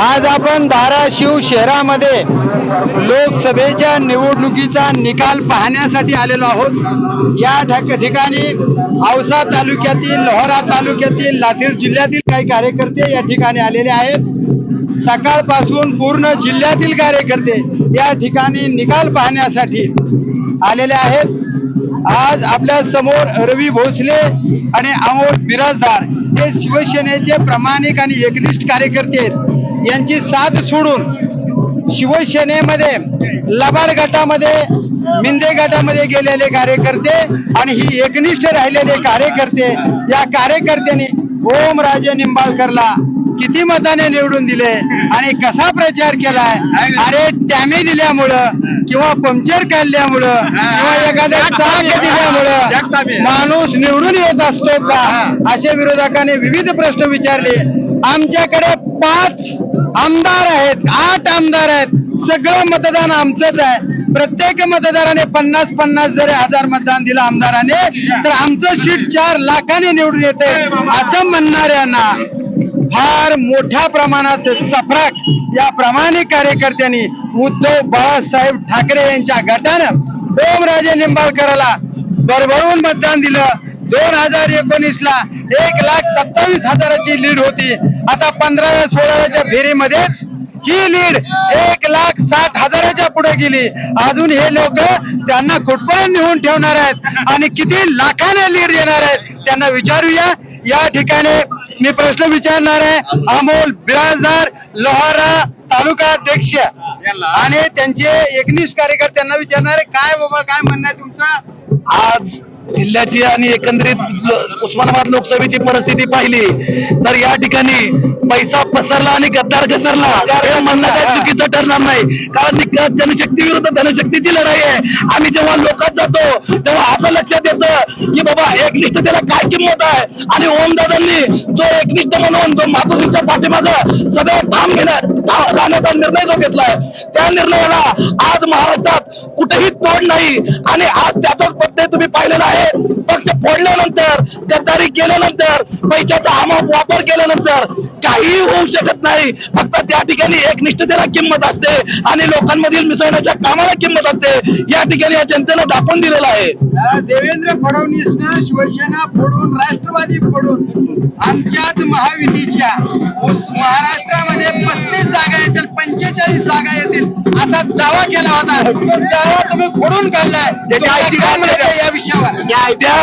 आज आपण धाराशिव शहरामध्ये लोकसभेच्या निवडणुकीचा निकाल पाहण्यासाठी आलेलो आहोत. या ठिकाणी औसा तालुक्यातील लोहरा तालुक्यातील लातूर जिल्ह्यातील काही कार्यकर्ते या ठिकाणी आलेले आहेत. सकाळपासून पूर्ण जिल्ह्यातील कार्यकर्ते या ठिकाणी निकाल पाहण्यासाठी आलेले आहेत. आज आपल्यासमोर रवी भोसले आणि अमोल बिराजदार हे शिवसेनेचे प्रामाणिक आणि एकनिष्ठ कार्यकर्ते आहेत. यांची साथ सोडून शिवसेनेमध्ये लबाड गटामध्ये मिंदे गटामध्ये गेलेले कार्यकर्ते आणि ही एकनिष्ठ राहिलेले कार्यकर्ते या कार्यकर्त्यांनी ओम राजे निंबाळकरला किती मताने निवडून दिले आणि कसा प्रचार केलाय? अरे टॅमे दिल्यामुळं किंवा पंक्चर काढल्यामुळं किंवा एखाद्या चाक दिल्यामुळं माणूस निवडून येत असतो का? असे विरोधकांनी विविध प्रश्न विचारले. आमच्याकडे पाच आमदार आहेत आठ आमदार आहेत. सगळं मतदान आमचंच आहे. प्रत्येक मतदाराने पन्नास पन्नास जरी हजार मतदान दिलं आमदाराने तर आमचं सीट चार लाखाने निवडून येते असं म्हणणाऱ्यांना फार मोठ्या प्रमाणात चपराक या प्रामाणिक कार्यकर्त्यांनी उद्धव बाळासाहेब ठाकरे यांच्या गटानं ओमराजे निंबाळकराला भरभरून मतदान दिलं. दोन हजार एकोणीस ला एक लाख सत्तावीस हजाराची लीड होती. आता पंधरा सोळाच्या फेरीमध्येच ही लीड एक लाख साठ हजाराच्या पुढे गेली. अजून हे लोक त्यांना कुठपर्यंत नेऊन ठेवणार आहेत आणि किती लाखाने लीड देणार आहेत त्यांना विचारूया. या ठिकाणी मी प्रश्न विचारणार आहे अमोल बिराजदार लोहारा तालुका अध्यक्ष. आणि त्यांचे एकनिष्ठ कार्यकर्त्यांना विचारणार आहे काय बाबा काय म्हणणं आहे तुमचं? आज जिल्ह्याची आणि एकंदरीत उस्मानाबाद लोकसभेची परिस्थिती पाहिली तर या ठिकाणी पैसा पसरला आणि गद्दार घसरला. हे म्हणणं काय चुकीचं ठरणार नाही. कारण जनशक्ती विरुद्ध धनशक्तीची लढाई आहे. आम्ही जेव्हा लोकात जातो तेव्हा असं लक्षात येतं की बाबा एकनिष्ठतेला काय किंमत आहे? आणि ओमदादांनी जो एकनिष्ठ म्हणून जो मातोश्रीच्या पाठीमागं सगळं ठाम घेण्यात राहण्याचा निर्णय जो घेतलाय त्या निर्णयाला आज महाराष्ट्रात कुठेही तोड नाही. आणि आज त्याचाच पत्ते तुम्ही पाहिलेला आहे. पक्ष फोडल्यानंतर गद्दारी केल्यानंतर पैशाचा आमाप वापर केल्यानंतर काहीही होऊ शकत नाही. फक्त त्या ठिकाणी एक निष्ठतेला किंमत असते आणि लोकांमधील मिसळण्याच्या कामाला किंमत असते. या ठिकाणी या जनतेनं दाखवून दिलेलं आहे. देवेंद्र फडणवीसनं शिवसेना फोडून राष्ट्रवादी फोडून आमच्याच महायुतीच्या महाराष्ट्रामध्ये पस्तीस जागा येतील पंचेचाळीस जागा येतील. असा दावा केला होता. तो दावा तुम्ही खोडून काढलाय. काय म्हणायचं या विषयावर? त्या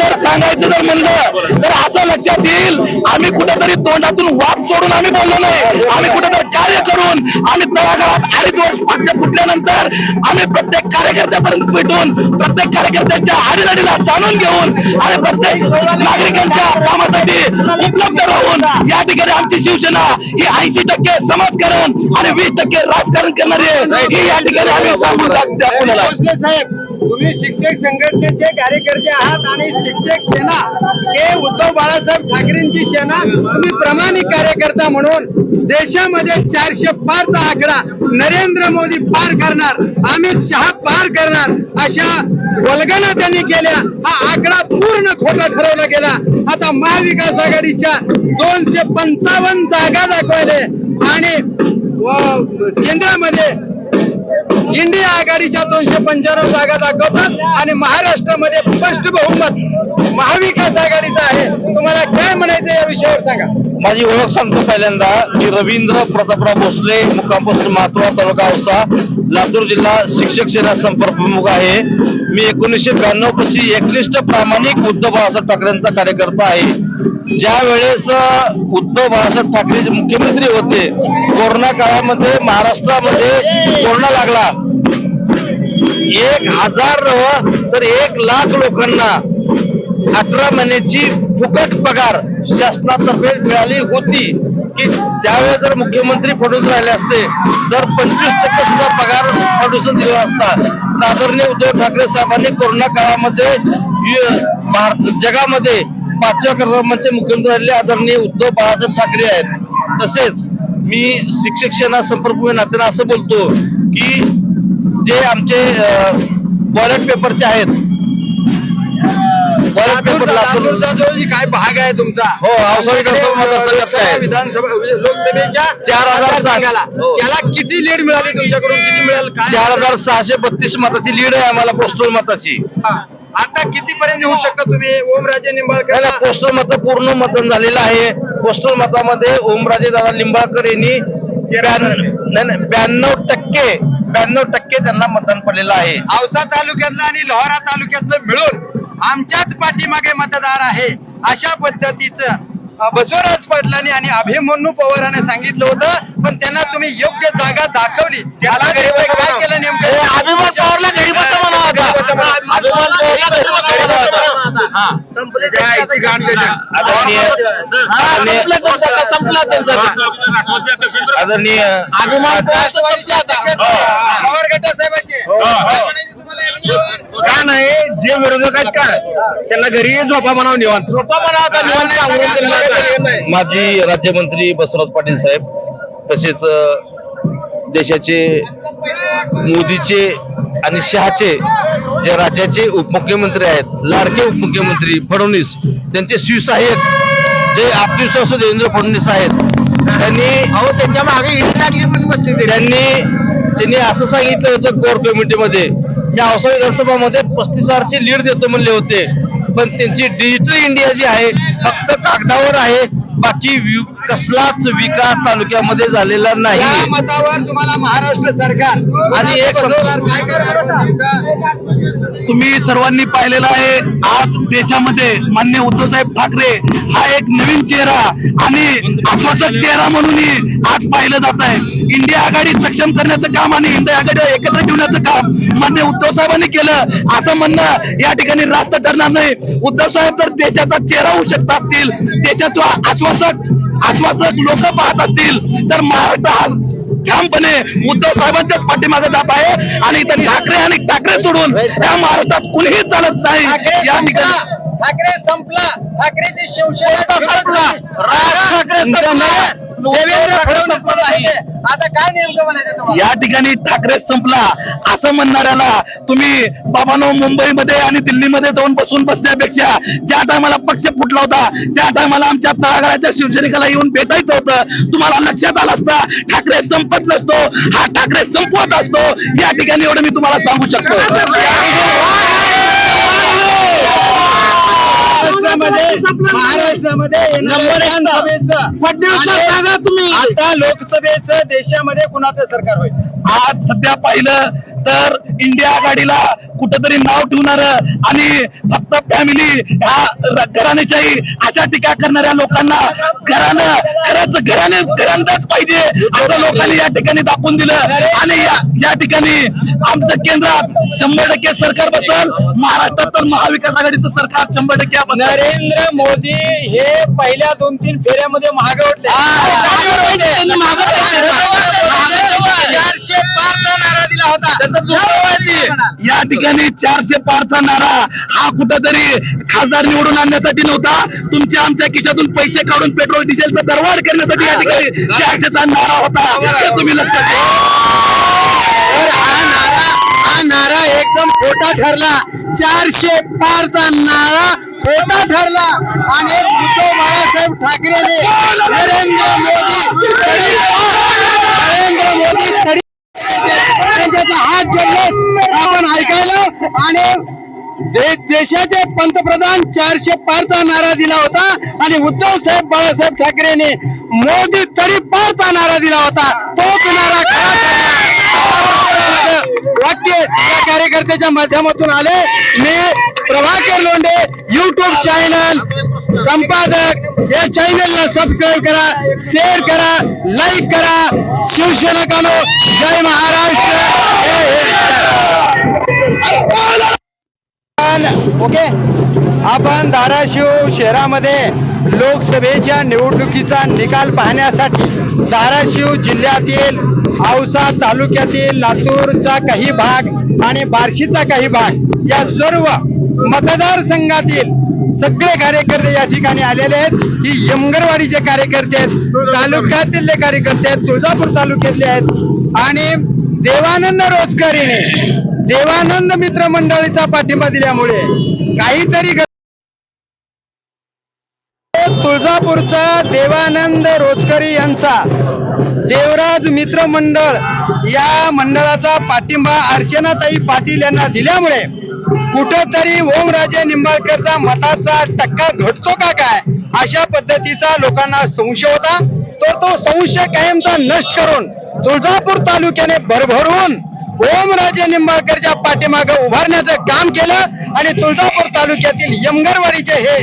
जर सांगायचं जर म्हणलं तर असं लक्षात येईल आम्ही कुठेतरी तोंडातून वाद सोडून आम्ही बोललो नाही. आम्ही कुठेतरी कार्य करून आम्ही तळागाळात अडीच वर्ष पक्ष फुटल्यानंतर आम्ही प्रत्येक कार्यकर्त्यापर्यंत भेटून प्रत्येक कार्यकर्त्यांच्या आडीनडीला जाणून घेऊन आणि प्रत्येक नागरिकांच्या कामासाठी उपलब्ध राहून या ठिकाणी आमची शिवसेना ही ऐंशी टक्के समाजकारण आणि वीस टक्के राजकारण करणारी आहे ही या ठिकाणी आम्ही आहे. भोसले साहेब तुम्ही शिक्षक संघटनेचे कार्यकर्ते आहात आणि शिक्षक सेना हे उद्धव बाळासाहेब ठाकरेंची सेना तुम्ही प्रामाणिक कार्यकर्ता म्हणून देशामध्ये चारशे पारचा आकडा नरेंद्र मोदी पार करणार अमित शहा पार करणार अशा वल्गना त्यांनी केल्या. हा आकडा पूर्ण खोटा ठरवला गेला. आता महाविकास आघाडीच्या दोनशे पंचावन्न जागा दाखवले आणि केंद्रामध्ये इंडिया आघाडीच्या दोनशे पंच्याण्णव जागा दाखवतात आणि महाराष्ट्रामध्ये स्पष्ट बहुमत महाविकास आघाडीचा आहे. तुम्हाला काय म्हणायचं या विषयावर सांगा. माझी ओळख सांगतो पहिल्यांदा. मी रवींद्र प्रतापराव भोसले मुक्काम पोस्ट तालुका औसा लातूर जिल्हा शिक्षक सेना संपर्क प्रमुख आहे. मी एकोणीसशे ब्याण्णवपासून एकनिष्ठ प्रामाणिक उद्धव बाळासाहेब ठाकरेंचा कार्यकर्ता आहे. ज्या वेळेस उद्धव बाळासाहेब ठाकरे मुख्यमंत्री होते कोरोना काळामध्ये महाराष्ट्रामध्ये कोरोना लागला. एक हजार तर एक लाख लोकांना अठरा महिन्याची फुकट पगार शासनातर्फे मिळाली होती की त्यावेळेस जर मुख्यमंत्री फडणवीस राहिले असते तर पंचवीस टक्के सुद्धा पगार फडणवीस दिला असता. आदरणीय उद्धव ठाकरे साहेबांनी कोरोना काळामध्ये भारत जगामध्ये पाचव्या क्रमांकाचे मुख्यमंत्री राहिले आदरणीय उद्धव बाळासाहेब ठाकरे आहेत. तसेच मी शिक्षक सेना संपर्क नात्यानं असं बोलतो की जे आमचे बॉलेट पेपरचे आहेत लातूर- लातूरचा जो काय भाग आहे तुमचा? हो, विधानसभा आहे. लोकसभेच्या चार हजार मतदारसंघाला. हो. त्याला किती लीड मिळाली तुमच्याकडून? किती मिळेल? काय चार हजार सहाशे बत्तीस मताची लीड आहे आम्हाला पोस्टल मताची. हा. आता किती पर्यंत येऊ शकता तुम्ही? ओमराजे निंबाळकर पोस्टल मत पूर्ण मतदान झालेलं आहे. पोस्टल मतामध्ये ओमराजे दादा लिंबाळकर यांनी ब्याण्णव टक्के ब्याण्णव टक्के त्यांना मतदान पडलेलं आहे. औसा तालुक्यातलं आणि लोहारा तालुक्यातलं मिळून आमच्याच पाठीमागे मतदार आहे. अशा पद्धतीचं बसवराज पाटलांनी आणि अभिमन्यू पवाराने सांगितलं होतं पण त्यांना तुम्ही योग्य जागा दाखवली. त्याला काय केलं नेमकं अभिमान पवारला घरी बसा म्हणावं आता. अभिमान पवारला घरी बसा म्हणावं हा. आदरणीय आदरणीय अभिमान राष्ट्रवादीचे अध्यक्ष आहेत. हो. पवार गटा साहेबांचे हो. काय म्हणायचे तुम्हाला या विषयावर? का नाही जे विरोधक आहेत का त्यांना घरी झोपा म्हणावं निवांत झोपा माजी राज्यमंत्री बसवराज पाटील साहेब तसेच अ, देशाचे मोदीचे आणि शहाचे जे राज्याचे उपमुख्यमंत्री आहेत लाडके उपमुख्यमंत्री फडणवीस त्यांचे शिवसहाय्यक जे आपले विश्वास देवेंद्र फडणवीस आहेत त्यांनी अहो त्यांच्या मागे लागली पण बसली त्यांनी त्यांनी असं सांगितलं होतं कोर कमिटीमध्ये मी औसा विधानसभामध्ये पस्तीस हजारची लीड देतो म्हणले होते पण त्यांची डिजिटल इंडिया जी आहे फक्त कागदावर आहे बाकी कसलाच विकास तालुक्यामध्ये झालेला नाही या मतावर तुम्हाला महाराष्ट्र सरकार आणि एक काय करणार? तुम्ही सर्वांनी पाहिलेलं आहे आज देशामध्ये मान्य उद्धव साहेब ठाकरे हा एक नवीन चेहरा आणि आश्वासक चेहरा म्हणूनही आज पाहिलं जात आहे इंडिया आघाडी सक्षम करण्याचं काम आणि इंडिया आघाडी एकत्र ठेवण्याचं काम मान्य उद्धव साहेबांनी केलं. असं म्हणणं या ठिकाणी रास्त ठरणार नाही. उद्धव साहेब जर देशाचा चेहरा होऊ शकत असतील देशाचा आश्वासक आश्वासक लोक पाहत असतील तर महाराष्ट्र हा ठामपणे उद्धव साहेबांच्याच पाठीमागे जात आहे आणि इथं ठाकरे आणि ठाकरे सोडून या महाराष्ट्रात कुणीही चालत नाही. या ठिकाणी ठाकरे संपला. ठाकरेची शिवसेना? राज ठाकरे संपला. देवेंद्र फडणवीस. आता काय नेमकं म्हणायचं या ठिकाणी ठाकरे संपला. असं म्हणणाऱ्याला तुम्ही बाबानो मुंबईमध्ये आणि दिल्लीमध्ये जाऊन बसून बसण्यापेक्षा ज्या टायमाला पक्ष फुटला होता त्या टायमाला आमच्या तळागाळाच्या शिवसैनिकाला येऊन भेटायचं होतं. तुम्हाला लक्षात आलं असता ठाकरे संपत नसतो हा ठाकरे संपवत असतो. या ठिकाणी एवढं मी तुम्हाला सांगू महाराष्ट्रामध्ये महाराष्ट्रामध्ये येणाऱ्या आणि आता लोकसभेचं देशामध्ये कुणाचं सरकार होईल? आज सध्या पाहिलं तर इंडिया आघाडीला कुठंतरी नाव ठेवणार आणि फक्त फॅमिली ह्या घराणेशाही अशा टीका करणाऱ्या लोकांना घरानं खरंच घराने घरांनाच पाहिजे असं लोकांनी या ठिकाणी दाखवून दिलं. आणि या या ठिकाणी आमचं केंद्रात शंभर टक्के सरकार बसल. महाराष्ट्रात तर महाविकास आघाडीचं सरकार शंभर टक्के नरेंद्र मोदी हे पहिल्या दोन तीन फेऱ्यामध्ये महाग चारशे नारा दिला होता. या ठिकाणी चारशे पारचा नारा हा कुठंतरी खासदार निवडून आणण्यासाठी नव्हता. तुमच्या आमच्या खिशातून पैसे काढून पेट्रोल डिझेलचा दरवाढ करण्यासाठी या ठिकाणी चारशेचा नारा होता. तुम्ही लक्षात नारा एकदम खोटा ठरला. चारशे पारचा नारा खोटा ठरला. आणि उद्धव बाळासाहेब ठाकरेने नरेंद्र मोदी नरेंद्र मोदी तरी त्यांच्याचा हात जल्लोष आपण ऐकायला आणि देशाचे पंतप्रधान चारशे पारचा नारा दिला होता. आणि उद्धव साहेब बाळासाहेब ठाकरेने मोदी तरी पारचा नारा दिला होता. तोच नारा खरा वाक्य या कार्यकर्त्याच्या माध्यमातून आले. मी प्रभाकर लोंडे युट्यूब चॅनल संपादक. या चॅनलला सबस्क्राईब करा शेअर करा लाईक करा. शिवसेना जय महाराष्ट्र. ओके? आपण धाराशिव शहरामध्ये लोकसभेच्या निवडणुकीचा निकाल पाहण्यासाठी धाराशिव जिल्ह्यातील औसा तालुक्यातील लातूरचा काही भाग आणि बार्शीचा काही भाग या सर्व मतदारसंघातील सगळे कार्यकर्ते या ठिकाणी आलेले आहेत. ही यमगरवाडीचे कार्यकर्ते आहेत तालुक्यातील कार्यकर्ते आहेत तुळजापूर तालुक्यातले आहेत. आणि देवानंद रोजगारीने देवानंद मित्र मंडळीचा पाठिंबा दिल्यामुळे काहीतरी तुळजापूरचा देवानंद रोजकरी यांचा देवराज मित्र मंडळ या मंडळाचा पाठिंबा अर्चनाताई पाटील यांना दिल्यामुळे कुठंतरी ओमराजे निंबाळकरचा मताचा टक्का घटतो का काय अशा पद्धतीचा लोकांना संशय होता. तर तो संशय कायमचा नष्ट करून तुळजापूर तालुक्याने भरभरून ओमराजे निंबाळकरच्या पाठीमागं उभारण्याचं काम केलं आणि तुळजापूर तालुक्यातील यमगरवाडीचे हे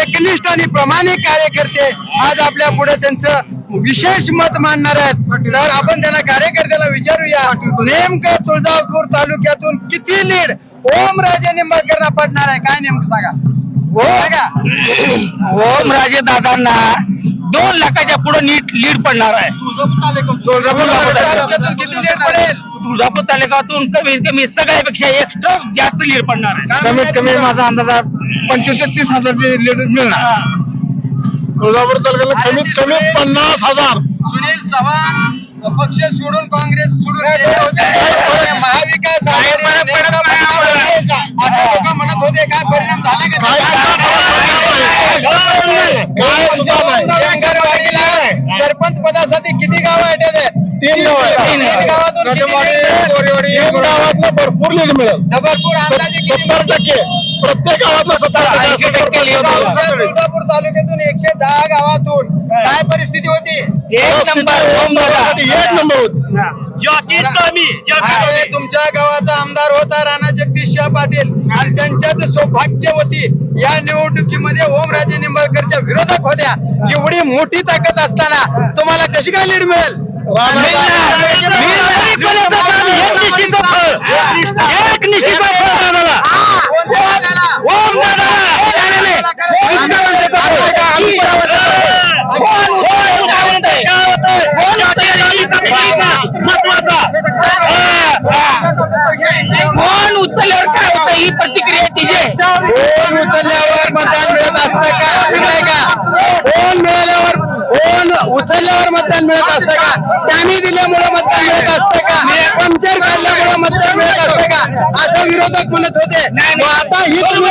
एकनिष्ठ आणि प्रामाणिक कार्यकर्ते आज आपल्या पुढे त्यांचं विशेष मत मांडणार आहेत. तर आपण त्यांना कार्यकर्त्याला विचारूया. नेमकं तुळजापूर तालुक्यातून किती लीड ओमराजे निंबाळकरला पडणार आहे? काय नेमकं सांगा? सांगा. ओम राजे दादांना दोन लाखाच्या पुढे नीट लीड पडणार आहे. तुळजापूर तालुक्यातून किती लीड पडेल? तुळजापूर तालुक्यातून कमीत कमी सगळ्यापेक्षा एक्स्ट्रा जास्त लीड पडणार आहे. काय म्हणताय तुम्ही? अंदाज पंचवीस ते तीस हजारची लीड मिळणार. तुळजापूर तालुक्याला कमीत कमी पन्नास हजार सुनील चव्हाण पक्ष सोडून काँग्रेस सोडून गेले होते महाविकास नेमका असं लोक म्हणत होते काय परिणाम झाले का काय सरपंच पदासाठी किती गाव आहेत तीन गाव तीन गावातून किती लीड मिळेल? तीन गावातनं भरपूर लीड मिळेल. भरपूर अंदाजे किती सत्तर टक्के. प्रत्येक गावातलं सत्तर ऐंशी टक्के lead मिळेल. आमच्या तुळजापूर तालुक्यातून एकशे दहा गावातून काय परिस्थिती होती? एक नंबर ओम दादा एक नंबर होती. तुमच्या गावाचा आमदार होता राणा जगदीश शाह पाटील. आणि त्यांच्याच सौभाग्यवती या निवडणुकीमध्ये ओमराजे निंबाळकरच्या विरोधक होत्या. एवढी मोठी ताकद असताना तुम्हाला कशी काय लीड मिळेल? एक निश्चित कोणत्या ओम दादा उचलल्यावर काय होतं ही प्रतिक्रिया तिचे फोन उचलल्यावर मतदान मिळत असतं का? का फोन मिळाल्यावर फोन उचलल्यावर मतदान मिळत असतं का त्यांनी दिल्यामुळे मतदान मिळत असतं का पंक्चर काढल्यामुळे मतदान मिळत असतं का? असं विरोधक म्हणत होते. आता ही तुम्ही